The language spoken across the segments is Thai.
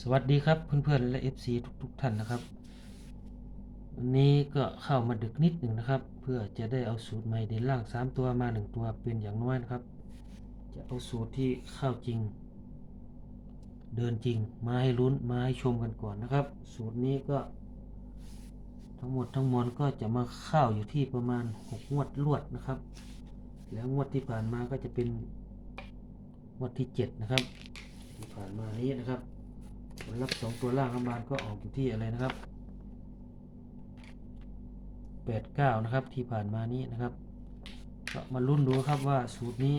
สวัสดีครับเพื่อนๆและ FC ทุกๆท่านนะครับ วันนี้ก็เข้ามาดึกนิดหนึ่งนะครับ เพื่อจะได้เอาสูตรใหม่เด่นล่าง 3 ตัวมา 1 ตัวเป็นอย่างน้อยนะครับ จะเอาสูตรที่เข้าจริง เดินจริงมาให้ลุ้นมาให้ชมกันก่อนนะครับ สูตรนี้ก็ ทั้งหมดทั้งมวลก็จะมาเข้าอยู่ที่ประมาณ 6 งวดลวดนะครับ แล้วงวดที่ผ่านมาก็จะเป็นงวดที่ 7 นะครับ ที่ผ่านมานี้นะครับ ผลลัพธ์สองตัวล่างรัฐบาลก็ออกอยู่ที่อะไรนะครับแปดเก้านะครับที่ผ่านมานี้นะครับก็มาลุ้นดูครับว่าสูตรนี้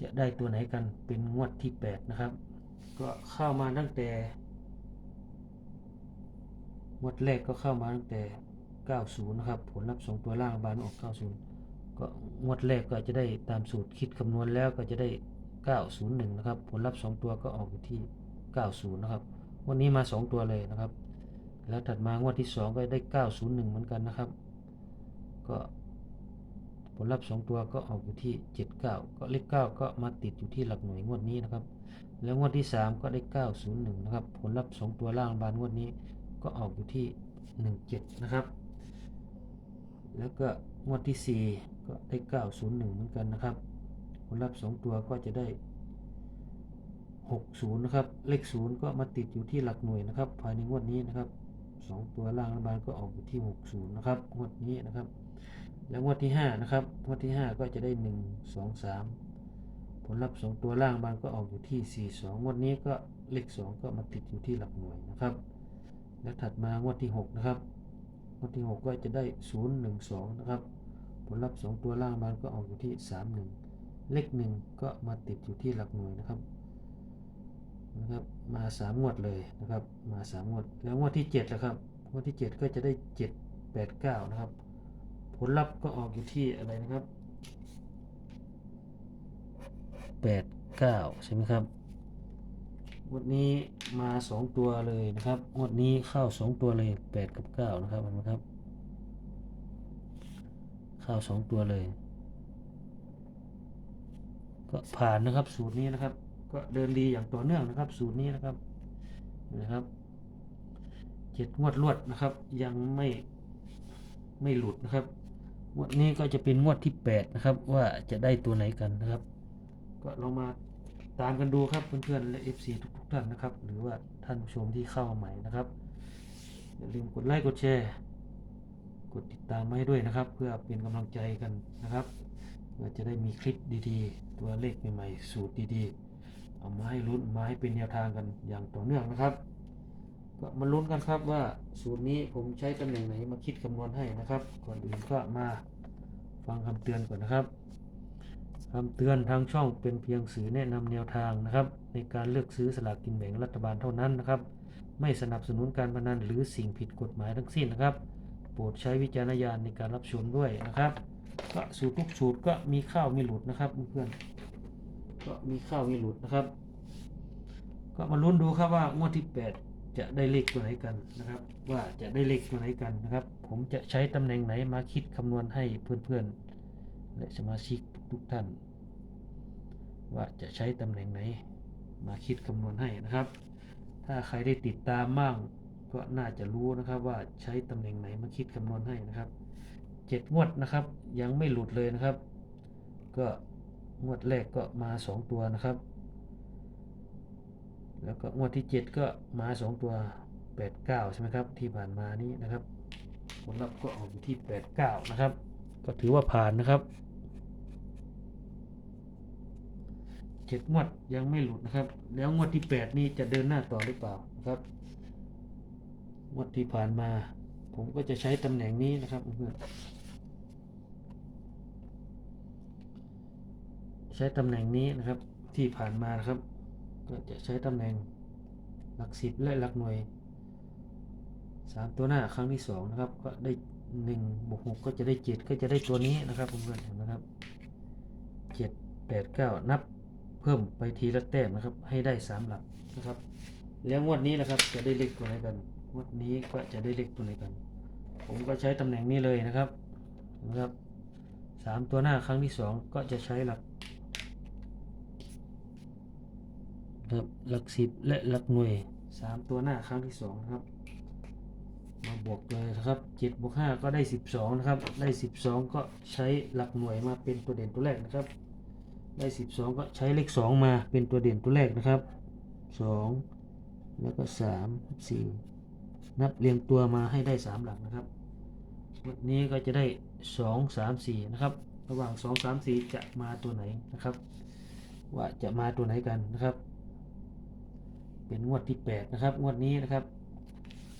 จะได้ตัวไหนกันเป็นงวดที่แปดนะครับ ก็เข้ามาตั้งแต่งวดแรกก็เข้ามาตั้งแต่ 90 นะครับ ผลลัพธ์สองตัวล่างบาลออก 90 ก็งวดแรกก็จะได้ตามสูตรคิดคำนวณแล้วก็จะได้ 901 นะครับ ผลลัพธ์ 2 ตัวก็ออกอยู่ที่ 90 นะครับงวันนี้มา 2 ตัวเลยนะครับ แล้วถัดมางวดที่ 2 ก็ได้ 901 เหมือนกันนะครับ ก็ผลลัพธ์ 2 ตัวก็ออกอยู่ที่ 79 ก็เลข 9 ก็มาติดอยู่ที่หลักหน่วยงวดนี้นะครับ แล้วงวดที่ 3 ก็ได้ 901 นะครับ ผลลัพธ์ 2 ตัวล่างบานงวดนี้ก็ออกอยู่ที่ 17 นะครับ แล้วก็งวดที่ 4 ก็ได้ 901 เหมือนกันนะครับ ผลลัพธ์2ตัวก็จะได้ 60 นะครับ เลข 0 ก็มาติดอยู่ที่หลักหน่วยนะครับ ภายในงวดนี้นะครับ 2 ตัวล่างรัฐบาลก็ออกอยู่ที่ 60 นะครับ งวดนี้นะครับ แล้วงวดที่ 5 นะครับ งวดที่ 5 ก็จะได้ 1 2 3 ผลลัพธ์ 2 ตัวล่างบาลก็ออกอยู่ที่ 42 งวดนี้ก็เลข 2 ก็มาติดอยู่ที่หลักหน่วยนะครับ แล้วถัดมางวดที่ 6 นะครับ งวดที่ 6 ก็จะได้ 0 1 2 นะครับ ผลลัพธ์ 2 ตัวล่างบาลก็ออกอยู่ที่ 31 เลข1ก็มาติดอยู่ที่หลักหน่วยนะครับนะครับ มาสามงวดเลยนะครับ มาสามงวด แล้วงวดที่เจ็ดนะครับงวดที่เจ็ดก็จะได้เจ็ดแปดเก้านะครับ ผลลัพธ์ก็ออกอยู่ที่อะไรนะครับแปดเก้าใช่ไหมครับงวดนี้มาสองตัวเลยนะครับงวดนี้เข้าสองตัวเลยแปดกับเก้านะครับเห็นไหมครับ เข้าสองตัวเลย ก็ผ่านนะครับสูตรนี้นะครับ ก็เดินดีอย่างต่อเนื่องนะครับ สูตรนี้นะครับนะครับเจ็ดงวดรวดนะครับ ยังไม่ไม่หลุดนะครับงวดนี้ก็จะเป็นงวดที่แปดนะครับ ว่าจะได้ตัวไหนกันนะครับ ก็ลองมาตามกันดูครับเพื่อนๆและ FC ทุกๆท่านนะครับ หรือว่าท่านผู้ชมที่เข้ามาใหม่นะครับอย่าลืมกดไลค์กดแชร์ กดติดตามมาให้ด้วยนะครับ เพื่อเป็นกำลังใจกันนะครับ เพื่อจะได้มีคลิปดีๆ ตัวเลขใหม่ๆ สูตรดีๆ เอามาให้ลุ้นมาให้เป็นแนวทางกันอย่างต่อเนื่องนะครับก็มาลุ้นกันครับว่าสูตรนี้ผมใช้ตำแหน่งไหนมาคิดคำนวณให้นะครับ ก่อนอื่นก็มาฟังคำเตือนก่อนนะครับคำเตือนทางช่องเป็นเพียงสื่อแนะนำแนวทางนะครับ ในการเลือกซื้อสลากกินแบ่งรัฐบาลเท่านั้นนะครับ ไม่สนับสนุนการพนันหรือสิ่งผิดกฎหมายทั้งสิ้นนะครับ โปรดใช้วิจารณญาณในการรับชมด้วยนะครับ ก็สูตรทุกสูตรก็มีข้าวมีหลุดนะครับเพื่อนก็มีข้าวมีหลุดนะครับ ก็มาลุ้นดูครับว่างวดที่ 8 จะได้เลขตัวไหนกันนะครับ ว่าจะได้เลขตัวไหนกันนะครับ ผมจะใช้ตำแหน่งไหนมาคิดคำนวณให้เพื่อนๆและสมาชิกทุกท่าน ว่าจะใช้ตำแหน่งไหนมาคิดคำนวณให้นะครับ ถ้าใครได้ติดตามบ้างก็น่าจะรู้นะครับว่าใช้ตำแหน่งไหนมาคิดคำนวณให้นะครับ เจ็ดงวดนะครับ ยังไม่หลุดเลยนะครับ ก็งวดแรกก็มาสองตัวนะครับ แล้วก็งวดที่เจ็ดก็มาสองตัวแปดเก้าใช่ไหมครับ ที่ผ่านมานี้นะครับ ผลลัพธ์ก็ออกอยู่ที่แปดเก้านะครับ ก็ถือว่าผ่านนะครับเจ็ดงวดยังไม่หลุดนะครับ แล้วงวดที่แปดนี่จะเดินหน้าต่อหรือเปล่านะครับงวดที่ผ่านมา ผมก็จะใช้ตำแหน่งนี้นะครับเพื่อน ช้ตำแหน่งนี้นะครับที่ผ่านมานะครับ ก็จะใช้ตำแหน่งหลักสิบและหลักหน่วยสามตัวหน้าครั้งที่สองนะครับก็ได้หนึ่งบวกหกก็จะได้เจ็ดก็จะได้ตัวนี้นะครับเพื่อนๆเห็นไหมครับเจ็ดแปดเก้านับเพิ่มไปทีละแต้มนะครับ ให้ได้สามหลักนะครับ แล้วงวดนี้นะครับจะได้เลขตัวไหนกันงวดนี้ก็จะได้เลขตัวไหนกัน ผมก็ใช้ตำแหน่งนี้เลยนะครับนะครับสามตัวหน้าครั้งที่สองก็จะใช้หลัก นะครับ หลักสิบและหลักหน่วยสามตัวหน้าครั้งที่สองนะครับ มาบวกเลยนะครับเจ็ดบวกห้าก็ได้สิบสองนะครับ ได้สิบสองก็ใช้หลักหน่วยมาเป็นตัวเด่นตัวแรกนะครับ ได้สิบสองก็ใช้เลขสองมาเป็นตัวเด่นตัวแรกนะครับสองแล้วก็สามสี่นับเรียงตัวมาให้ได้สามหลักนะครับวันนี้ก็จะได้สองสามสี่นะครับ ระหว่างสองสามสี่จะมาตัวไหนนะครับ ว่าจะมาตัวไหนกันนะครับ เป็นงวดที่แปดนะครับ งวดนี้นะครับ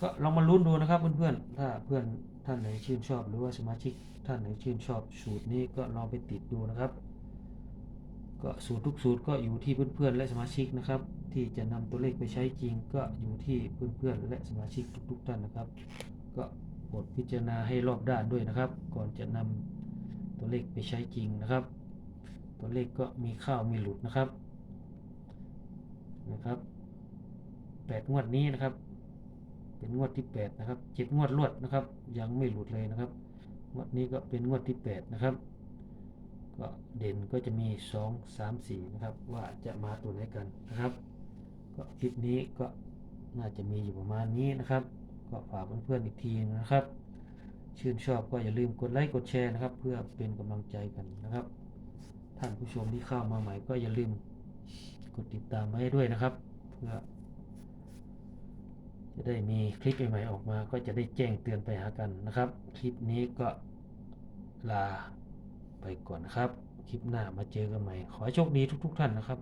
ก็ลองมาลุ้นดูนะครับเพื่อนๆ ถ้าเพื่อนท่านไหนชื่นชอบ หรือว่าสมาชิกท่านไหนชื่นชอบสูตรนี้ก็ลองไปติดดูนะครับ ก็สูตรทุกสูตรก็อยู่ที่เพื่อนๆและสมาชิกนะครับ ที่จะนำตัวเลขไปใช้จริง ก็อยู่ที่เพื่อนๆและสมาชิกทุกๆท่านนะครับ ก็โปรดพิจารณาให้รอบด้านด้วยนะครับ ก่อนจะนำตัวเลขไปใช้จริงนะครับ ตัวเลขก็มีเข้าวมีหลุดนะครับนะครับ แปดงวดนี้นะครับ เป็นงวดที่ 8 นะครับเจ็ดงวดรวดนะครับ ยังไม่หลุดเลยนะครับ งวดนี้ก็เป็นงวดที่ 8 นะครับ ก็เด่นก็จะมี 2 3 4 นะครับ ว่าจะมาตัวไหนกันนะครับ ก็คลิปนี้ก็น่าจะมีอยู่ประมาณนี้นะครับ ก็ฝากเพื่อนๆอีกทีนะครับ ชื่นชอบก็อย่าลืมกดไลค์กดแชร์นะครับ เพื่อเป็นกำลังใจกันนะครับ ท่านผู้ชมที่เข้ามาใหม่ก็อย่าลืมกดติดตามไว้ด้วยนะครับ เพื่อ จะได้มีคลิปใหม่ๆออกมา ก็จะได้แจ้งเตือนไปหากันนะครับ คลิปนี้ก็ลาไปก่อนครับ คลิปหน้ามาเจอกันใหม่ ขอโชคดีทุก ๆ ท่านนะครับ